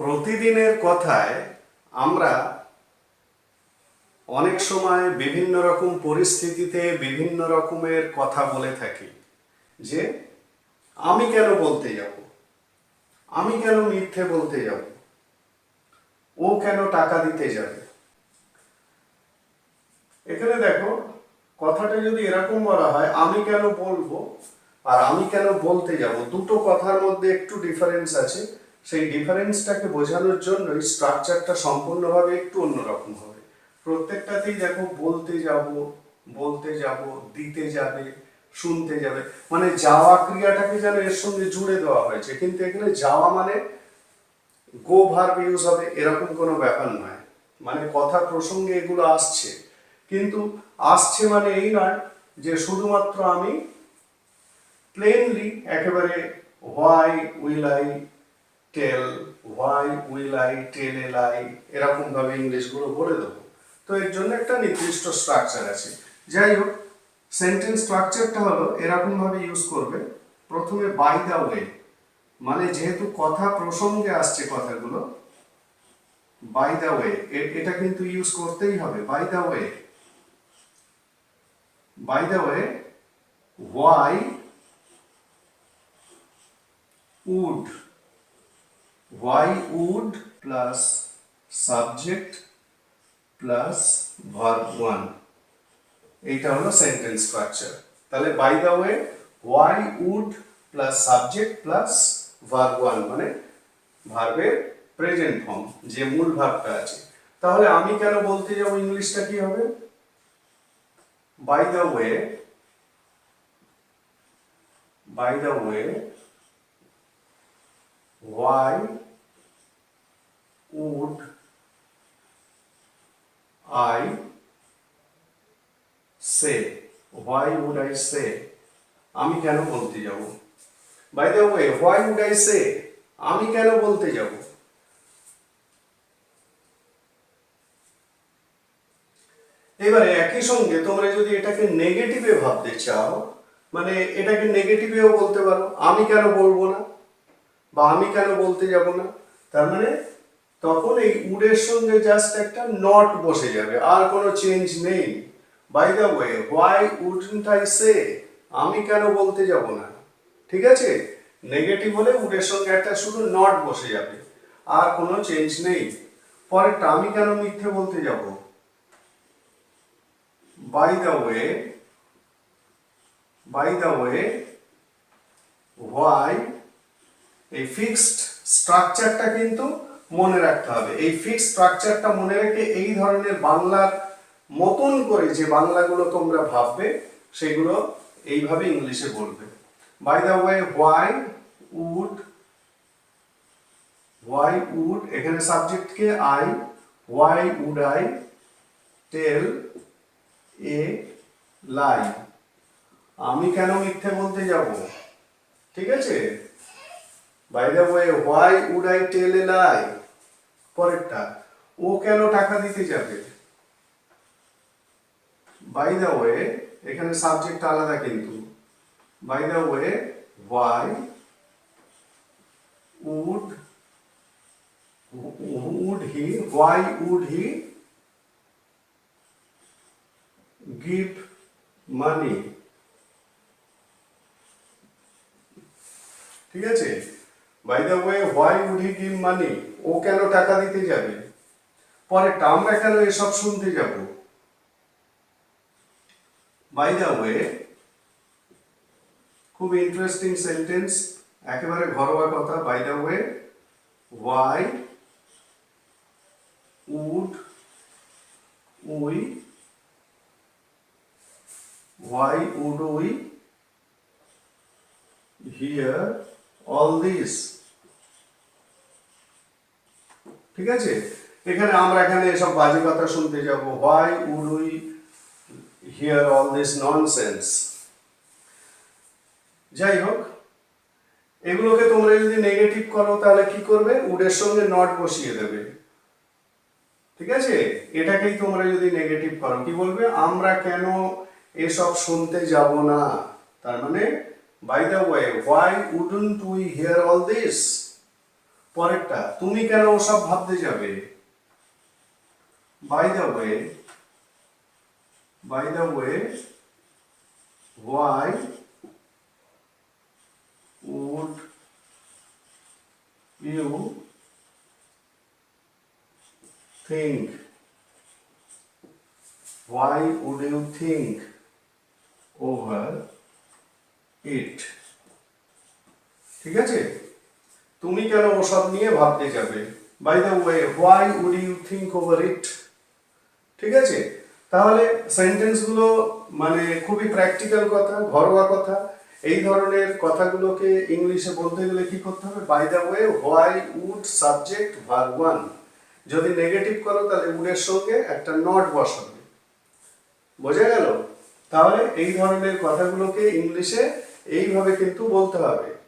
প্রতিদিনের কথায় আমরা অনেক সময় বিভিন্ন রকম পরিস্থিতিতে বিভিন্ন রকমের কথা বলে থাকি যে, আমি কেন বলতে যাব? আমি কেন মিথ্যে বলতে যাব? ও কেন টাকা দিতে যাবে? এখানে দেখো, কথাটা যদি এরকম বলা হয়, আমি কেন বলব? আর আমি কেন বলতে যাব? দুটো কথার মধ্যে একটু ডিফারেন্স আছে। সেই ডিফারেন্সটাকে বোঝানোর জন্যই স্ট্রাকচারটা সম্পূর্ণভাবে একটু অন্যরকম হবে। প্রত্যেকটাতেই দেখো বলতে যাব বলতে যাব, দিতে যাবে, শুনতে যাবে। মানে যাওয়া ক্রিয়াটাকে যেন এর সঙ্গে জুড়ে দেওয়া হয়েছে। কিন্তু এখানে যাওয়া মানে গো ভার্ব ইউজ হবে, এরকম কোনো ব্যাপার নয়। মানে কথা প্রসঙ্গে এগুলো আসছে। কিন্তু আসছে মানে এই নয় যে শুধুমাত্র আমি প্লেনলি একেবারে why will I tell why will I tell a lie এরকম ভাবে ইংলিশগুলো বলে দেবো। তো এর জন্য একটা নির্দিষ্ট স্ট্রাকচার আছে। যাই হোক সেন্টেন্স স্ট্রাকচারটা হলো এরকম ভাবে ইউজ করবে, প্রথমে বাই দা ওয়ে মানে যেহেতু কথা প্রসঙ্গে আসছে কথাগুলো বাই দা ওয়ে এটা কিন্তু ইউজ করতেই হবে। By the way by the way why would why would plus subject plus verb 1 এইটা হলো সেন্টেন্স স্ট্রাকচার তাহলে by the way why would plus subject plus verb 1 মানে ভার্বের প্রেজেন্ট ফর্ম যে মূল ভার্বটা আছে। তাহলে আমি কেন বলতে যাব ইংলিশটা কি হবে? By the way by the way why would I say why would I say? আমি কেন বলতে যাব? By the way why would I say আমি কেন বলতে যাব? এবারে একই সঙ্গে তোমরা যদি এটাকে নেগেটিভে ভাবতে চাও মানে এটাকে নেগেটিভেও বলতে পারো, আমি কেন বলব না? বা আমি কেন বলতে যাব না? তার মানে তখন এই উডের সঙ্গে জাস্ট একটা নট বসে যাবে, আর কোনো চেঞ্জ নেই। By the way why wouldn't I say আমি কেন বলতে যাব না? ঠিক আছে? নেগেটিভ হলে উডের সঙ্গে একটা শুধু নট বসে যাবে, আর কোনো চেঞ্জ নেই। পরেরটা, আমি কেন মিথ্যে বলতে যাব? By the way by the way why এই ফিক্সড স্ট্রাকচারটা কিন্তু মনে রাখতে হবে। এই ফিক্স স্ট্রাকচারটা মনে রেখে এই ধরনের বাংলার মতন করে যে বাংলাগুলো তোমরা ভাববে, সেগুলো এইভাবে ইংলিশে বলবে। By the way why would why would এখানে সাবজেক্টকে I why would I tell a lie আমি কেন মিথ্যে বলতে যাব? ঠিক আছে? By the way why would I tell a lie পরেরটা, ও কেন টাকা দিতে যাবে? বাই দ্য ওয়ে এখানে সাবজেক্ট আলাদা কিন্তু। By the way why would would he why would he give money ঠিক আছে? By the way why would he give money ও কেন টাকা দিতে যাবে? পরে আমরা কেন এসব শুনতে যাব। বাই দ্য ওয়ে খুব ইন্টারেস্টিং সেন্টেন্স একেবারে ঘরোয়া কথা। By the way why would we why would we hear all this ঠিক আছে? এখানে আমরা এখানে এসব বাজে কথা শুনতে যাব। Why would we hear all this nonsense যাই হোক, এগুলোকে তোমরা যদি নেগেটিভ করো, তাহলে কি করবে? উডের সঙ্গে নট বসিয়ে দেবে। ঠিক আছে? এটাকেই তোমরা যদি নেগেটিভ করো, কি বলবে? আমরা কেন এসব শুনতে যাব না? তার মানে by the way why wouldn't we hear all this পরেরটা, তুমি কেন ও সব ভাবতে যাবে? By the way by the way why would you think why would you think over it ঠিক আছে? তুমি কেন ওসব নিয়ে ভাবতে যাবে? By the way why would you think over it ঠিক আছে? তাহলে সেন্টেন্সগুলো মানে খুবই প্র্যাকটিক্যাল কথা, ঘরোয়া কথা। এই ধরনের কথাগুলোকে ইংলিশে বলতে গেলে কি করতে হবে? By the way why would subject verb one যদি নেগেটিভ করো, তাহলে উডের সঙ্গে একটা নট বসাবে। বোঝা গেল? তাহলে এই ধরনের কথাগুলোকে ইংলিশে এইভাবে কিন্তু বলতে হবে।